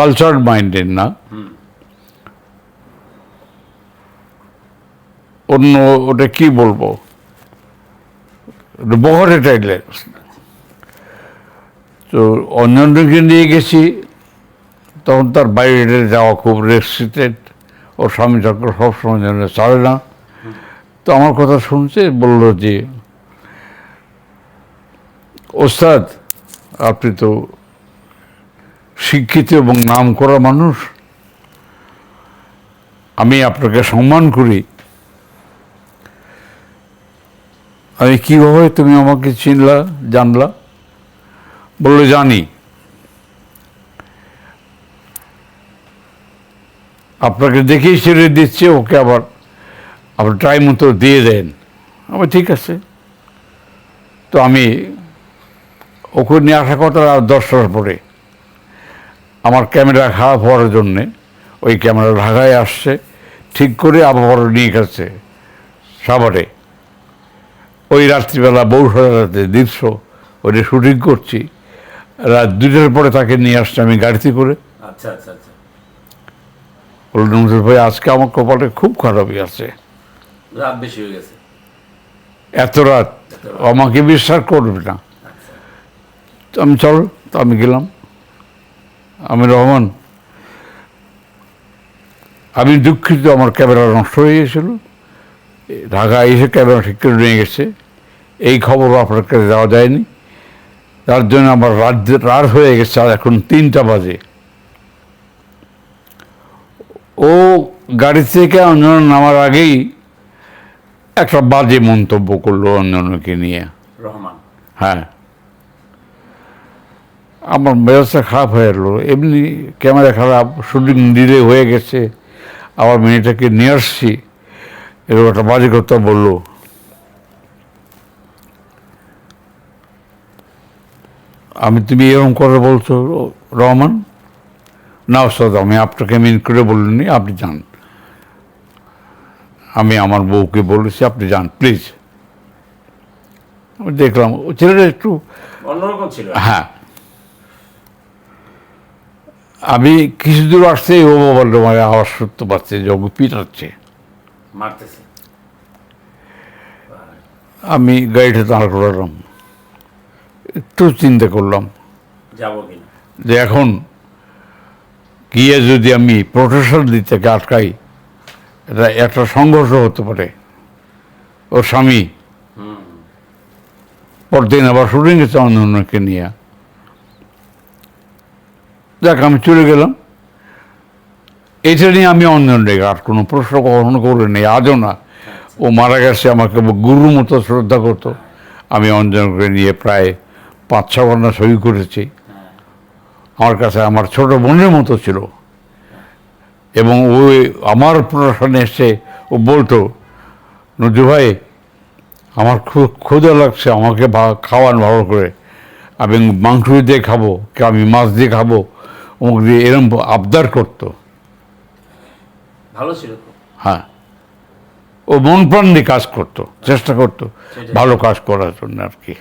Culture মাইন্ডের না অন্য ওটা কি বলব বহরে টাইলের তো অন্যান্যকে নিয়ে গেছি তখন তার বাইরে যাওয়া খুব রেস্ট্রিক্টেড ওর স্বামী চক্র সবসময় জন্য চলে না তো আমার কথা শুনছে বলল যে ওস্তাদ আপনি তো শিক্ষিত এবং নাম করা মানুষ, আমি আপনাকে সম্মান করি। আমি কীভাবে তুমি আমাকে চিনলা, জানলা? বলল, জানি। আপনাকে দেখেই ছেড়ে দিচ্ছে, ওকে আবার আবার টাইম মতো দিয়ে দেন। আমার ঠিক আছে। তো আমি ওকে নিয়ে আসা কথা আর দশটার পরে। আমার ক্যামেরা খারাপ হওয়ার জন্যে ওই ক্যামেরা ঢাকায় আসছে ঠিক করে আবার নিয়ে গেছে সাভারে। ওই রাত্রিবেলা বৌসরাতে দৃশ্য ওটা শুটিং করছি। রাত দুটার পরে তাকে নিয়ে আসছে আমি গাড়িতে করে। আচ্ছা আচ্ছা আচ্ছা। ভাই আজকে আমার কপালে খুব খারাপই আছে। রাত বেশি হয়ে গেছে। এত রাত? আমাকে বিশ্বাস করবে না। আমি চল তো আমি গেলাম। আমি রহমান আমি দুঃখিত আমার ক্যামেরা নষ্ট হয়ে গেছিল। ঢাকা এসে ক্যামেরা ঠিক করে নিয়ে গেছে। এই খবর আপনার কাছে দেওয়া যায়নি। তার জন্য আমার রাত রাত হয়ে গেছে আর এখন তিনটা বাজে। ও গাড়ি থেকে অন্যান্য নামার আগেই একটা বাজে মন্তব্য করল অন্যান্যকে নিয়ে। রহমান। হ্যাঁ। আমার মেজাজটা খারাপ হয়ে গেলো। এমনি ক্যামেরা খারাপ শুটিং ডিলে হয়ে গেছে। আবার মেয়েটাকে নিয়ে আসছি। এরকম একটা বাজে কথা বলল। আমি তুমি এরকম করে বলছো রহমান? না ওস্তাদ আমি আপনাকে মিন করে বলিনি আপনি যান। আমি আমার বউকে বলেছি আপনি যান প্লিজ দেখলাম ও ছেলেটা একটু অন্যরকম ছিল। হ্যাঁ। আমি কিছু দূর আসতেই ও বলল মানে আওয়াজ শুনতে পাচ্ছে যে ওকে পিটাচ্ছে। মারতেছে। আমি গাড়িটা দাঁড় করালাম একটু চিন্তা করলাম যে এখন গিয়ে যদি আমি প্রোটেকশন দিতে আটকাই এটা একটা সংঘর্ষ হতে পারে। ওর স্বামী পরদিন আবার শুটিং গেছে অন্য অন্যকে নিয়ে। যাক, আমি চলে গেলাম। এটা নিয়ে আমি অঞ্জন রেখে আর কোনো প্রশ্ন কখনো নেই, আজও না। ও মারা গেছে, আমাকে গুরুর মতো শ্রদ্ধা করতো। আমি অঞ্জনকে নিয়ে প্রায় পাঁচ, ছ ঘণ্টা সই করেছি। আমার কাছে আমার ছোট বোনের মতো ছিল। এবং ওই আমার প্রশ্নে এসে ও বলতো নজু ভাই, আমার খুব ক্ষুদা লাগছে, আমাকে খাওয়ান ভালো করে। আমি মাংস দিয়ে খাব, কি আমি মাছ দিয়ে খাব? অমুক দিয়ে এরম আবদার করতো। ভালো ছিল হ্যাঁ। ও মন প্রাণ দিয়ে কাজ করতো চেষ্টা করতো ভালো কাজ করার জন্য আর কি।